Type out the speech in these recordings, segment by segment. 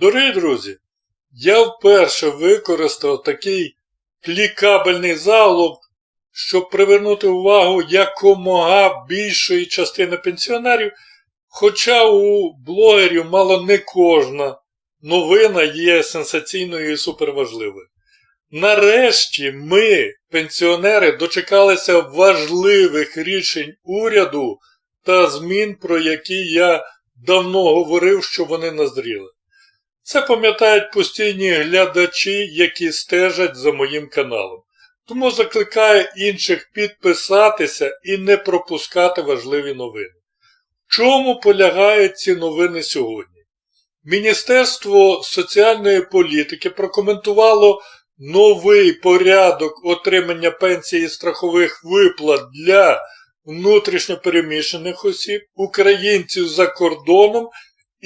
Дорогі друзі, я вперше використав такий клікабельний заголовок, щоб привернути увагу якомога більшої частини пенсіонерів, хоча у блогерів мало не кожна новина є сенсаційною і суперважливою. Нарешті ми, пенсіонери, дочекалися важливих рішень уряду та змін, про які я давно говорив, що вони назріли. Це пам'ятають постійні глядачі, які стежать за моїм каналом. Тому закликаю інших підписатися і не пропускати важливі новини. В чому полягають ці новини сьогодні? Міністерство соціальної політики прокоментувало новий порядок отримання пенсії і страхових виплат для внутрішньопереміщених осіб, українців за кордоном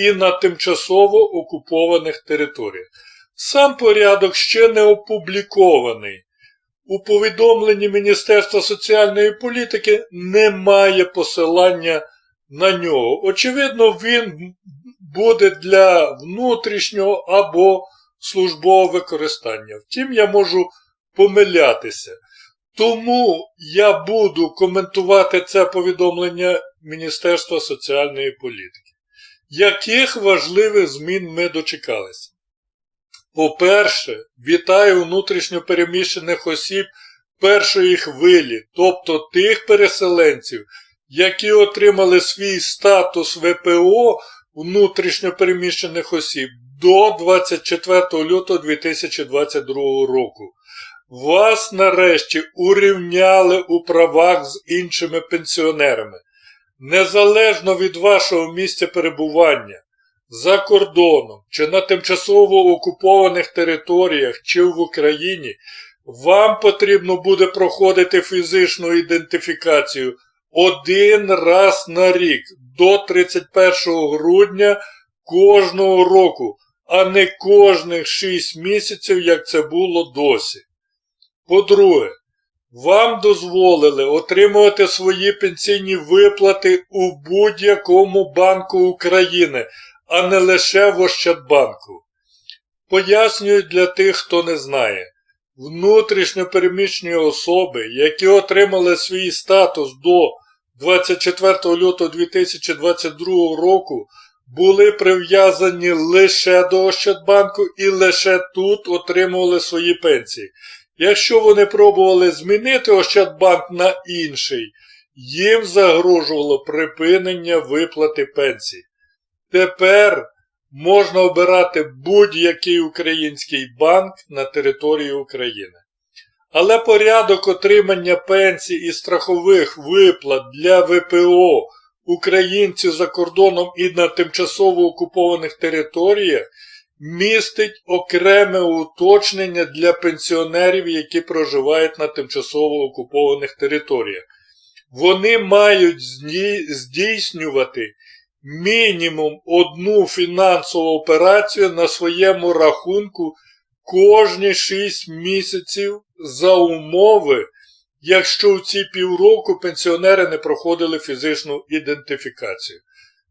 і на тимчасово окупованих територіях. Сам порядок ще не опублікований. У повідомленні Міністерства соціальної політики немає посилання на нього. Очевидно, він буде для внутрішнього або службового використання. Втім, я можу помилятися. Тому я буду коментувати це повідомлення Міністерства соціальної політики. Яких важливих змін ми дочекалися? По-перше, вітаю внутрішньопереміщених осіб першої хвилі, тобто тих переселенців, які отримали свій статус ВПО внутрішньопереміщених осіб до 24 лютого 2022 року. Вас нарешті урівняли у правах з іншими пенсіонерами. Незалежно від вашого місця перебування, за кордоном чи на тимчасово окупованих територіях чи в Україні, вам потрібно буде проходити фізичну ідентифікацію один раз на рік до 31 грудня кожного року, а не кожних 6 місяців, як це було досі. По-друге, вам дозволили отримувати свої пенсійні виплати у будь-якому банку України, а не лише в Ощадбанку. Пояснюю для тих, хто не знає. Внутрішньопереміщені особи, які отримали свій статус до 24 лютого 2022 року, були прив'язані лише до Ощадбанку і лише тут отримували свої пенсії. Якщо вони пробували змінити Ощадбанк на інший, їм загрожувало припинення виплати пенсій. Тепер можна обирати будь-який український банк на території України. Але порядок отримання пенсій і страхових виплат для ВПО українців за кордоном і на тимчасово окупованих територіях містить окреме уточнення для пенсіонерів, які проживають на тимчасово окупованих територіях. Вони мають здійснювати мінімум одну фінансову операцію на своєму рахунку кожні 6 місяців за умови, якщо в ці півроку пенсіонери не проходили фізичну ідентифікацію.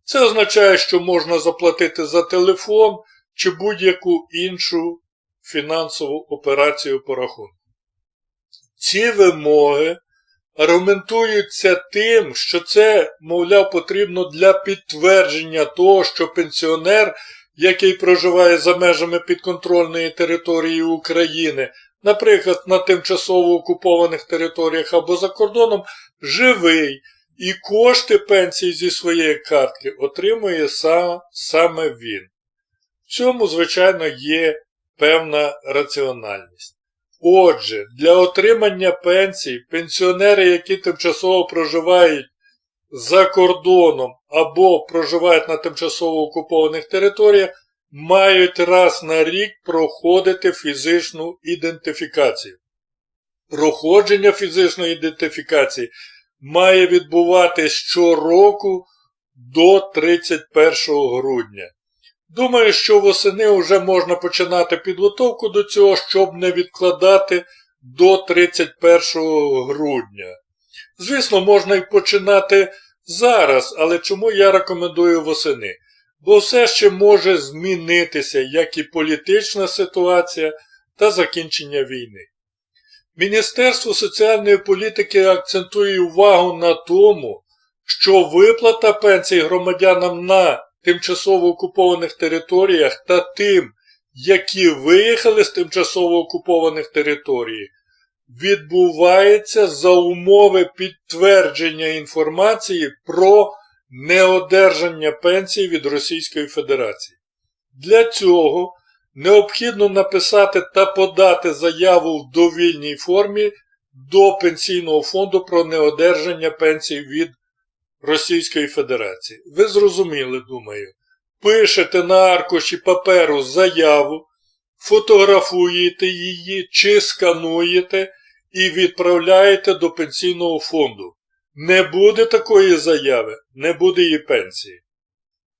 Це означає, що можна заплатити за телефон чи будь-яку іншу фінансову операцію по рахунку. Ці вимоги аргументуються тим, що це, мовляв, потрібно для підтвердження того, що пенсіонер, який проживає за межами підконтрольної території України, наприклад, на тимчасово окупованих територіях або за кордоном, живий і кошти пенсії зі своєї картки отримує сам, саме він. В цьому, звичайно, є певна раціональність. Отже, для отримання пенсій пенсіонери, які тимчасово проживають за кордоном або проживають на тимчасово окупованих територіях, мають раз на рік проходити фізичну ідентифікацію. Проходження фізичної ідентифікації має відбуватись щороку до 31 грудня. Думаю, що восени вже можна починати підготовку до цього, щоб не відкладати до 31 грудня. Звісно, можна і починати зараз, але чому я рекомендую восени? бо все ще може змінитися, як і політична ситуація та закінчення війни. Міністерство соціальної політики акцентує увагу на тому, що виплата пенсій громадянам на тимчасово окупованих територіях та тим, які виїхали з тимчасово окупованих територій, відбувається за умови підтвердження інформації про неодержання пенсій від Російської Федерації. Для цього необхідно написати та подати заяву в довільній формі до Пенсійного фонду про неодержання пенсій від Російської Федерації. Ви зрозуміли, думаю. Пишете на аркуші паперу заяву, фотографуєте її чи скануєте і відправляєте до пенсійного фонду. Не буде такої заяви, не буде і пенсії.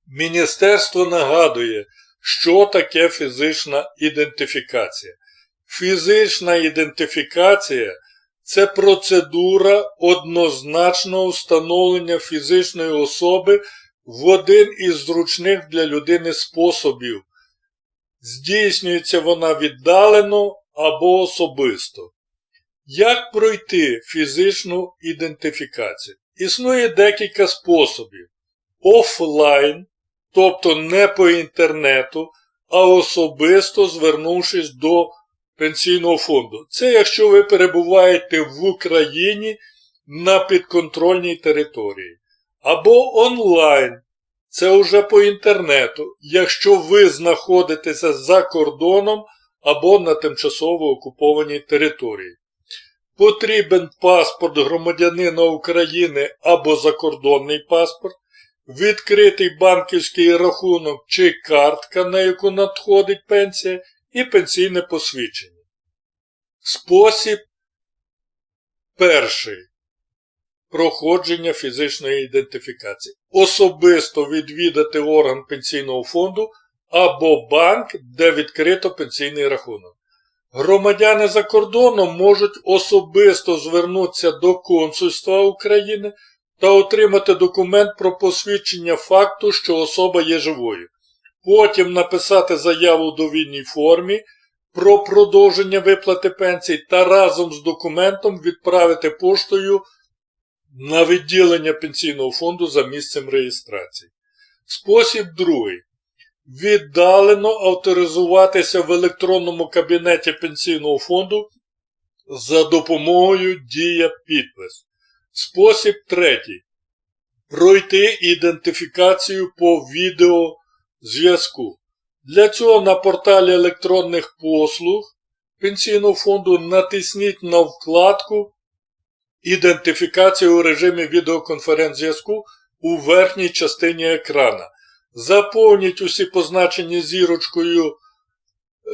Міністерство нагадує, що таке фізична ідентифікація. Фізична ідентифікація це процедура однозначного встановлення фізичної особи в один із зручних для людини способів. Здійснюється вона віддалено або особисто. Як пройти фізичну ідентифікацію? Існує декілька способів. Офлайн, тобто не по інтернету, а особисто звернувшись до пенсійного фонду. Це якщо ви перебуваєте в Україні на підконтрольній території. Або онлайн. Це вже по інтернету, якщо ви знаходитеся за кордоном або на тимчасово окупованій території. Потрібен паспорт громадянина України або закордонний паспорт, відкритий банківський рахунок чи картка, на яку надходить пенсія, і пенсійне посвідчення. Спосіб перший. Проходження фізичної ідентифікації. Особисто відвідати орган пенсійного фонду або банк, де відкрито пенсійний рахунок. Громадяни за кордоном можуть особисто звернутися до консульства України та отримати документ про посвідчення факту, що особа є живою. Потім написати заяву у довільній формі про продовження виплати пенсій та разом з документом відправити поштою на відділення пенсійного фонду за місцем реєстрації. Спосіб другий. Віддалено авторизуватися в електронному кабінеті пенсійного фонду за допомогою Дія підпис. Спосіб третій. Пройти ідентифікацію по відеозв'язку. Для цього на порталі електронних послуг Пенсійного фонду натисніть на вкладку Ідентифікація у режимі відеоконференц-зв'язку у верхній частині екрана. Заповніть усі позначені зірочкою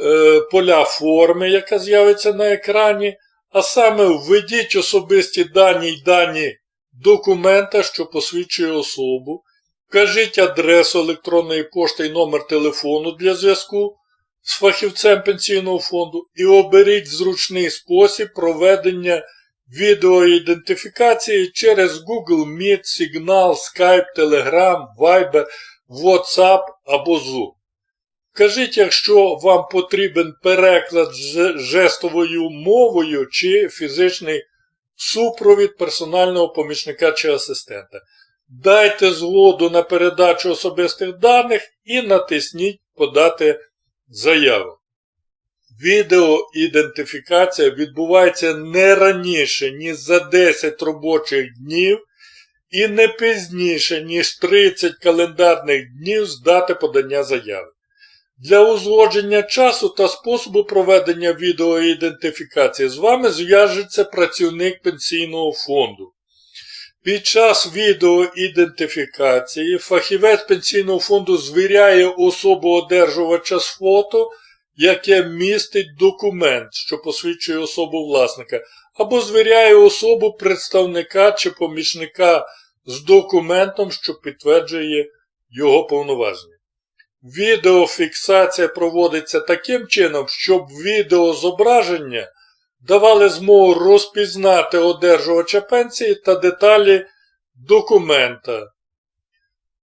е, поля форми, яка з'явиться на екрані, а саме введіть особисті дані й дані документа, що посвідчує особу. Вкажіть адресу електронної пошти і номер телефону для зв'язку з фахівцем пенсійного фонду і оберіть зручний спосіб проведення відеоідентифікації через Google Meet, Signal, Skype, Telegram, Viber, WhatsApp або Zoom. Кажіть, якщо вам потрібен переклад з жестовою мовою чи фізичний супровід персонального помічника чи асистента. Дайте згоду на передачу особистих даних і натисніть Подати заяву. Відеоідентифікація відбувається не раніше, ніж за 10 робочих днів і не пізніше, ніж 30 календарних днів з дати подання заяви. Для узгодження часу та способу проведення відеоідентифікації з вами зв'яжеться працівник пенсійного фонду. Під час відеоідентифікації фахівець пенсійного фонду звіряє особу одержувача з фото, яке містить документ, що посвідчує особу власника, або звіряє особу представника чи помічника з документом, що підтверджує його повноваження. Відеофіксація проводиться таким чином, щоб відеозображення давали змогу розпізнати одержувача пенсії та деталі документа.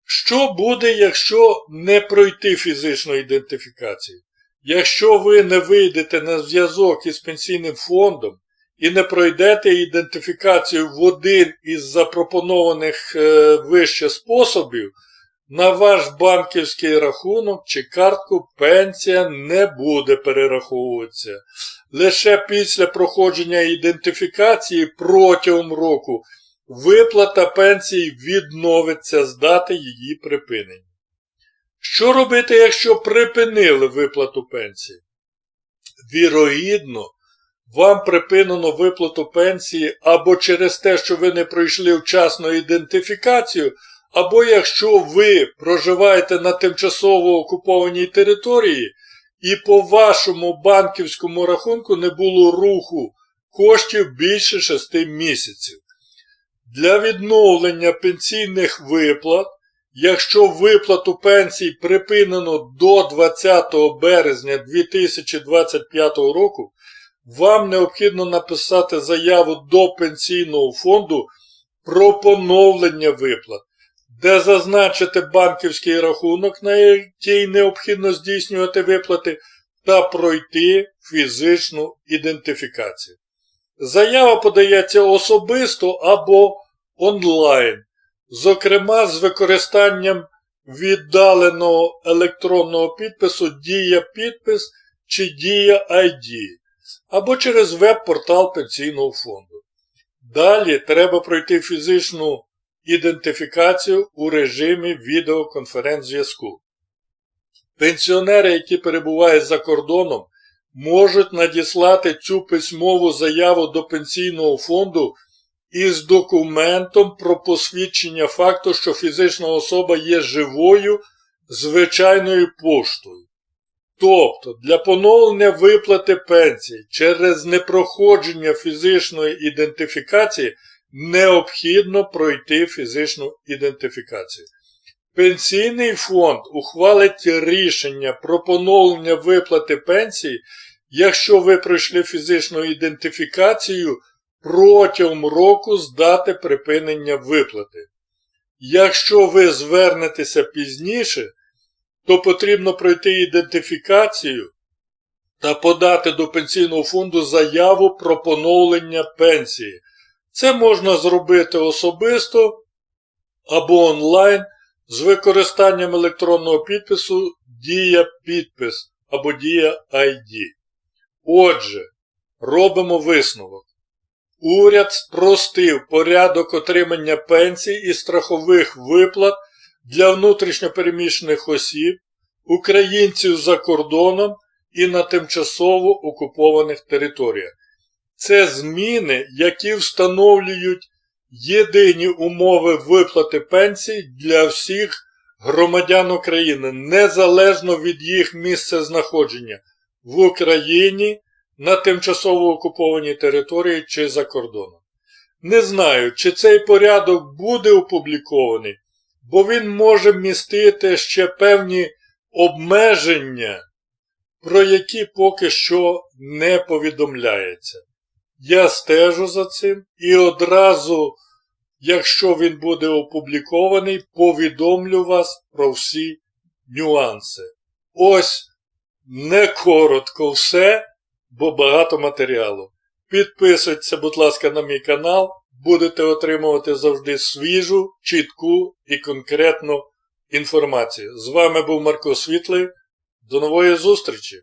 Що буде, якщо не пройти фізичну ідентифікацію? Якщо ви не вийдете на зв'язок із пенсійним фондом і не пройдете ідентифікацію в один із запропонованих е, вище способів, на ваш банківський рахунок чи картку пенсія не буде перераховуватися. Лише після проходження ідентифікації протягом року виплата пенсії відновиться з дати її припинення. Що робити, якщо припинили виплату пенсії? Вірогідно, вам припинено виплату пенсії або через те, що ви не пройшли вчасну ідентифікацію, або якщо ви проживаєте на тимчасово окупованій території і по вашому банківському рахунку не було руху коштів більше 6 місяців. Для відновлення пенсійних виплат, якщо виплату пенсій припинено до 20 березня 2025 року, вам необхідно написати заяву до пенсійного фонду про поновлення виплат, де зазначити банківський рахунок, на який необхідно здійснювати виплати, та пройти фізичну ідентифікацію. Заява подається особисто або онлайн, зокрема з використанням віддаленого електронного підпису Дія підпис чи Дія ID, або через веб-портал пенсійного фонду. Далі треба пройти фізичну ідентифікацію у режимі відеоконференц-зв'язку. Пенсіонери, які перебувають за кордоном, можуть надіслати цю письмову заяву до пенсійного фонду із документом про посвідчення факту, що фізична особа є живою звичайною поштою. Тобто для поновлення виплати пенсії через непроходження фізичної ідентифікації необхідно пройти фізичну ідентифікацію. Пенсійний фонд ухвалить рішення про поновлення виплати пенсії, якщо ви пройшли фізичну ідентифікацію протягом року з дати припинення виплати. Якщо ви звернетеся пізніше, то потрібно пройти ідентифікацію та подати до пенсійного фонду заяву про поновлення пенсії. Це можна зробити особисто або онлайн з використанням електронного підпису Дія підпис або Дія ID. Отже, робимо висновок. Уряд спростив порядок отримання пенсій і страхових виплат для внутрішньопереміщених осіб, українців за кордоном і на тимчасово окупованих територіях. Це зміни, які встановлюють єдині умови виплати пенсій для всіх громадян України, незалежно від їх місця знаходження в Україні, на тимчасово окупованій території чи за кордоном. Не знаю, чи цей порядок буде опублікований, бо він може містити ще певні обмеження, про які поки що не повідомляється. Я стежу за цим і одразу, якщо він буде опублікований, повідомлю вас про всі нюанси. Ось не коротко все, бо багато матеріалу. Підписуйтесь, будь ласка, на мій канал, будете отримувати завжди свіжу, чітку і конкретну інформацію. З вами був Марко Світлий. До нової зустрічі!